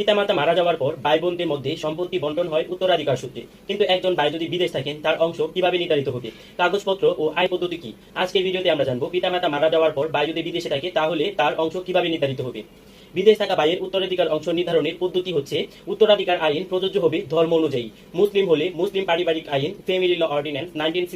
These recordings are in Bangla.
পিতামাতা মারা যাওয়ার পর ভাই বোনদের মধ্যে সম্পত্তি বন্টন হয় উত্তরাধিকার সূত্রে। কিন্তু একজন ভাই যদি বিদেশ থাকেন তার অংশ কীভাবে নির্ধারিত হবে? কাগজপত্র ও আয় পদ্ধতি কি? আজকের ভিডিওতে আমরা জানব, পিতামাতা মারা যাওয়ার পর ভাই যদি বিদেশে থাকে, তাহলে তার অংশ কীভাবে নির্ধারিত হবে? বিদেশ থাকা ভাইয়ের উত্তরাধিকার অংশ নির্ধারণের পদ্ধতি হচ্ছে, উত্তরাধিকার আইন প্রযোজ্য হবে ধর্ম অনুযায়ী। মুসলিম হলে মুসলিম পারিবারিক আইন family law ordinance nineteen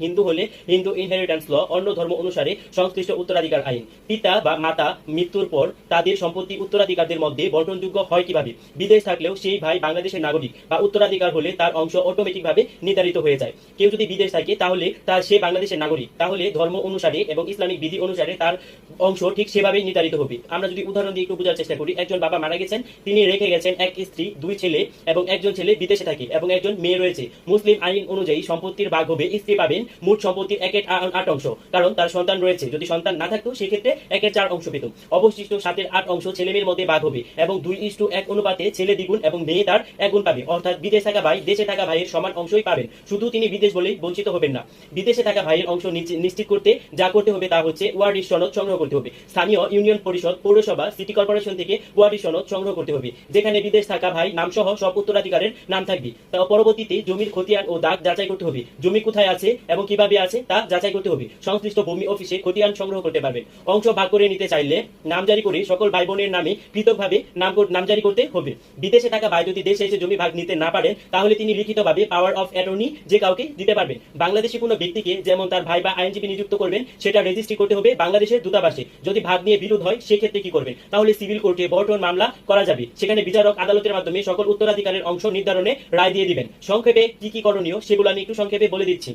Hindu হলে হিন্দু ইনহেরিটেন্স ল অন্য ধর্ম অনুসারে সংশ্লিষ্ট উত্তরাধিকার আইন। পিতা বা মাতা মৃত্যুর পর তাদের সম্পত্তি উত্তরাধিকারদের মধ্যে বন্টনযোগ্য হয় কীভাবে? বিদেশ থাকলেও সেই ভাই বাংলাদেশের নাগরিক বা উত্তরাধিকার হলে তার অংশ অটোমেটিক ভাবে নির্ধারিত হয়ে যায়। কেউ যদি বিদেশ থাকে, তাহলে তার সে বাংলাদেশের নাগরিক। তাহলে ধর্ম অনুসারে এবং ইসলামিক বিধি অনুসারে তার অংশ ঠিক সেভাবেই নির্ধারিত হবে। আমরা যদি উদাহরণ দিয়ে একটু বোঝার চেষ্টা করি। একজন বাবা মারা গেছেন, তিনি রেখে গেছেন এক স্ত্রী, দুই ছেলে এবং একজন ছেলে বিদেশে থাকে এবং একজন মেয়ে রয়েছে। মুসলিম আইন অনুযায়ী সম্পত্তির ভাগ হবে স্ত্রী পাবেন মোট সম্পত্তির একের আ- আট অংশ, কারণ তার সন্তান রয়েছে। যদি সন্তান না থাকতো, সেক্ষেত্রে একের চার অংশ পেত। অবশিষ্ট সাতের আট অংশ ছেলে মেয়ের মধ্যে ভাগ হবে এবং দুই ইস্টু এক অনুপাতে ছেলে দ্বিগুণ এবং মেয়ে তার এক গুণ পাবে। অর্থাৎ বিদেশ থাকা ভাই, দেশে থাকা ভাইয়ের সমান অংশই পাবেন। শুধু তিনি বিদেশ বলেই বঞ্চিত হবেন না। বিদেশে থাকা ভাইয়ের অংশ নিশ্চিত করতে যা করতে হবে তা হচ্ছে ওয়ার্ড সনদ সংগ্রহ করতে হবে। স্থানীয় ইউনিয়ন পরিষদ, পৌরসভা, সিটি কর্পোরেশন থেকে ওয়ার্ডির সনদ সংগ্রহ করতে হবে। যেখানে বিদেশ থাকা ভাই নাম সহ সব উত্তরাধিকারের নাম থাকবে। তা পরবর্তীতে জমির খতিয়ান ও দাগ যাচাই করতে হবে। জমি কোথায় আছে এবং কীভাবে আছে তা যাচাই করতে হবে। সংশ্লিষ্ট ভূমি অফিসে খতিয়ান সংগ্রহ করতে পারবেন। অংশ ভাগ করে নিতে চাইলে নাম জারি করে সকল ভাই বোনের নামে পৃথকভাবে নাম নাম জারি করতে হবে। বিদেশে থাকা ভাই যদি দেশে এসে জমি ভাগ নিতে না পারেন, তাহলে তিনি লিখিতভাবে পাওয়ার অফ অ্যাটর্নি যে কাউকে দিতে পারবেন। বাংলাদেশি কোনো ব্যক্তিকে যেমন তার ভাই বা আইনজীবী নিযুক্ত করবেন, সেটা রেজিস্ট্রি করতে হবে বাংলাদেশের দূতাবাসে। যদি ভাগ নিয়ে বিরোধ হয়, সেক্ষেত্রে কি করবেন? তাহলে সিভিল কোর্টে বর্তমান মামলা করা যাবে। সেখানে বিচারক আদালতের মাধ্যমে সকল উত্তরাধিকারের অংশ নির্ধারণে রায় দিয়ে দিবেন। সংক্ষেপে কি কি করণীয় সেগুলো আমি একটু সংক্ষেপে বলে দিচ্ছি।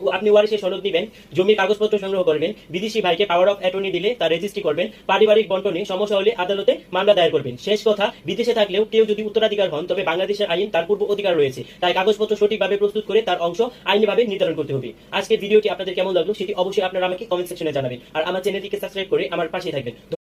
আপনি ওয়ারিশে সনদ দিবেন জমির কাগজপত্র সংগ্রহ করবেন, বিদেশি ভাইকে পাওয়ার অফ অ্যাটর্নি দিলে তা রেজিস্ট্রি করবেন, পারিবারিক বন্টনে সমস্যা হলে আদালতে মামলা দায়ের করবেন। শেষ কথা, বিদেশে থাকলেও কেউ যদি উত্তরাধিকার হন, তবে বাংলাদেশের আইন তার পূর্ব অধিকার রয়েছে। তাই কাগজপত্র সঠিকভাবে প্রস্তুত করে তার অংশ আইনিভাবে নির্ধারণ করতে হবে। আজকের ভিডিওটি আপনাদের কেমন লাগল সেটি অবশ্যই আপনারা আমাকে কমেন্ট সেকশনে জানাবেন। আর আমার চ্যানেলটিকে সাবস্ক্রাইব করে আমার পাশে থাকবেন।